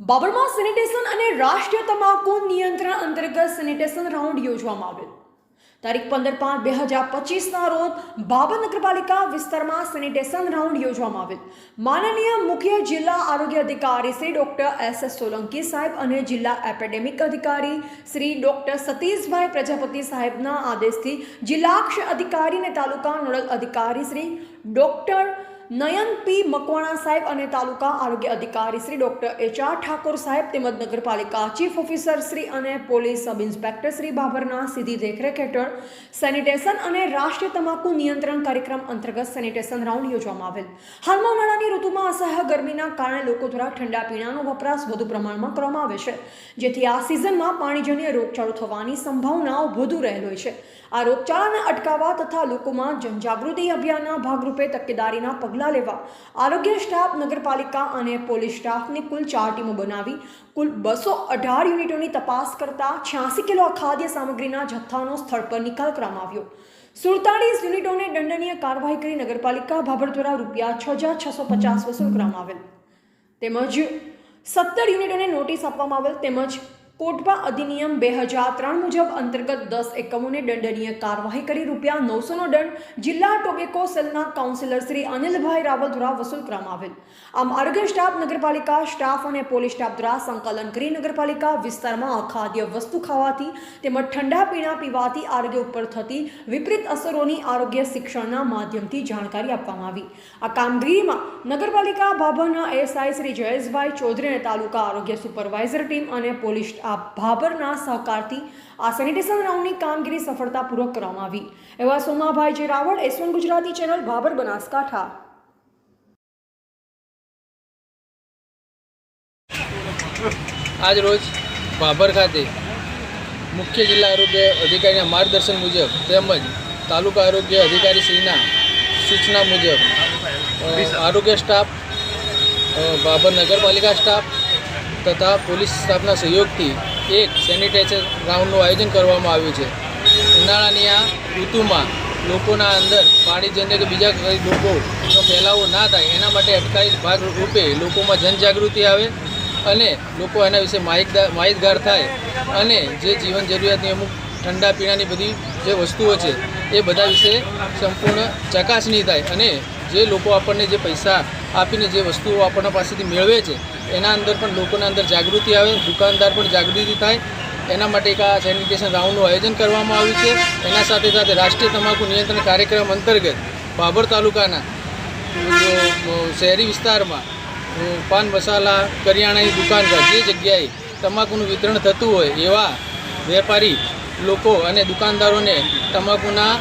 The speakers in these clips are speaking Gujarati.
બાબરમાં સેનિટેશન અને રાષ્ટ્રીય તમાકુ નિયંત્રણ અંતર્ગત સેનિટેશન રાઉન્ડ યોજવામાં આવેલ. તારીખ પંદર પાંચ બે હજાર પચીસના રોજ બાબર નગરપાલિકા વિસ્તારમાં સેનિટેશન રાઉન્ડ યોજવામાં આવેલ. માનનીય મુખ્ય જિલ્લા આરોગ્ય અધિકારી Shri doctor S S Solanki સાહેબ અને જિલ્લા એપેડેમિક અધિકારી શ્રી ડૉક્ટર સતીશભાઈ પ્રજાપતિ સાહેબના આદેશથી જિલ્લાક્ષ અધિકારી અને તાલુકા નોડલ અધિકારી શ્રી ડોક્ટર નયન પી મકવાણા સાહેબ અને તાલુકા આરોગ્ય અધિકારી Shri doctor H R Thakor સાહેબ તેમજ નગરપાલિકા ચીફ ઓફિસર શ્રી અને પોલીસ સબ ઇન્સ્પેક્ટર શ્રી બાબરના સીધી દેખરેખ હેઠળ સેનિટેશન અને રાષ્ટ્રીય તમાકુ નિયંત્રણ કાર્યક્રમ અંતર્ગત સેનિટેશન રાઉન્ડ યોજવામાં આવેલ. હાલમાં ઉનાળાની ઋતુમાં અસહ્ય ગરમીના કારણે લોકો દ્વારા ઠંડા પીણાનો વપરાશ વધુ પ્રમાણમાં કરવામાં આવે છે, જેથી આ સિઝનમાં પાણીજન્ય રોગચાળો થવાની સંભાવનાઓ વધુ રહેલ હોય છે. આ રોગચાળાને અટકાવવા તથા લોકોમાં જનજાગૃતિ અભિયાનના ભાગરૂપે તકેદારીના પગલાં લેવા. આરોગ્ય સ્ટાફ, નગરપાલિકા અને પોલીસ સ્ટાફની કુલ ચાર ટીમો બનાવી, કુલ બસો અઢાર યુનિટોની તપાસ કરતા છ્યાસી કિલો અખાદ્ય સામગ્રીના જથ્થાનો સ્થળ પર નિકાલ કરવામાં આવ્યો. સુડતાળીસ યુનિટોને દંડનીય કાર્યવાહી કરી નગરપાલિકા ભાભર દ્વારા રૂપિયા છ હજાર છસો પચાસ વસૂલ કરવામાં આવેલ. તેમજ સત્તર યુનિટોને નોટિસ આપવામાં આવેલ તેમજ કોટબા અધિનિયમ બે હજાર ત્રણ મુજબ અંતર્ગત દસ એકમોને દંડનીય કાર્યવાહી કરી રૂપિયા નવસોનો દંડ જિલ્લા ટોબેકો સેલના કાઉન્સિલર શ્રી અનિલભાઈ રાવલ દ્વારા વસૂલ કરવામાં આવેલ. આમ આરોગ્ય સ્ટાફ નગરપાલિકા, સ્ટાફ અને પોલીસ સ્ટાફ દ્વારા સંકલન કરી નગરપાલિકા વિસ્તારમાં અખાદ્ય વસ્તુ ખાવાથી તેમજ ઠંડા પીણા પીવાથી આરોગ્ય ઉપર થતી વિપરીત અસરોની આરોગ્ય શિક્ષણના માધ્યમથી જાણકારી આપવામાં આવી. આ કામગીરીમાં નગરપાલિકા ભાભરના એસઆઈ શ્રી જયેશભાઈ ચૌધરી અને તાલુકા આરોગ્ય સુપરવાઇઝર ટીમ અને પોલીસ સ્ટાફ ભાભરના સહકારથી આ સેનિટેશન રાઉન્ડની કામગીરી સફળતાપૂર્વક કરવામાં આવી. એવા Somabhai J Raval S one Gujarati channel Bhabhar, Banaskantha. આજ રોજ ભાભર ખાતે મુખ્ય જિલ્લા આરોગ્ય અધિકારીના માર્ગદર્શન મુજબ તેમજ તાલુકા આરોગ્ય અધિકારી શ્રીના સૂચના મુજબ આરોગ્ય સ્ટાફ ભાભર નગરપાલિકા સ્ટાફ તથા પોલીસ સ્ટાફના સહયોગથી એક સેનિટાઇઝર રાઉન્ડનું આયોજન કરવામાં આવ્યું છે. ઉનાળાની આ ઋતુમાં લોકોના અંદર પાણીજન્ય કે બીજા કોઈ રોગોનો ફેલાવો ના થાય, એના માટે અટકાયત ભાગ રૂપે લોકોમાં જનજાગૃતિ આવે અને લોકો એના વિશે માહિતગાર માહિતગાર થાય અને જે જીવન જરૂરિયાતની અમુક ઠંડા પીણાની બધી જે વસ્તુઓ છે, એ બધા વિશે સંપૂર્ણ ચકાસણી થાય અને જે લોકો આપણને જે પૈસા આપીને જે વસ્તુઓ આપણા પાસેથી મેળવે છે એના અંદર પણ લોકોના અંદર જાગૃતિ આવે, દુકાનદાર પણ જાગૃતિ થાય. એના માટે એક આ સેનિટેશન રાઉન્ડનું આયોજન કરવામાં આવ્યું છે. એના સાથે સાથે રાષ્ટ્રીય તમાકુ નિયંત્રણ કાર્યક્રમ અંતર્ગત બાબર તાલુકાના શહેરી વિસ્તારમાં પાન મસાલા, કરિયાણાની દુકાન પર જે જગ્યાએ તમાકુનું વિતરણ થતું હોય એવા વેપારી લોકો અને દુકાનદારોને તમાકુના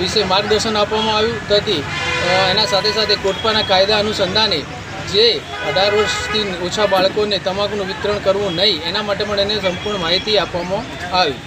વિશે માર્ગદર્શન આપવામાં આવ્યું. થતી એના સાથે સાથે કોટપાના કાયદા અનુસંધાને જે અઢાર વર્ષથી ઓછા બાળકોને તમાકુનું વિતરણ કરવું નહીં, એના માટે પણ એને સંપૂર્ણ માહિતી આપવામાં આવી.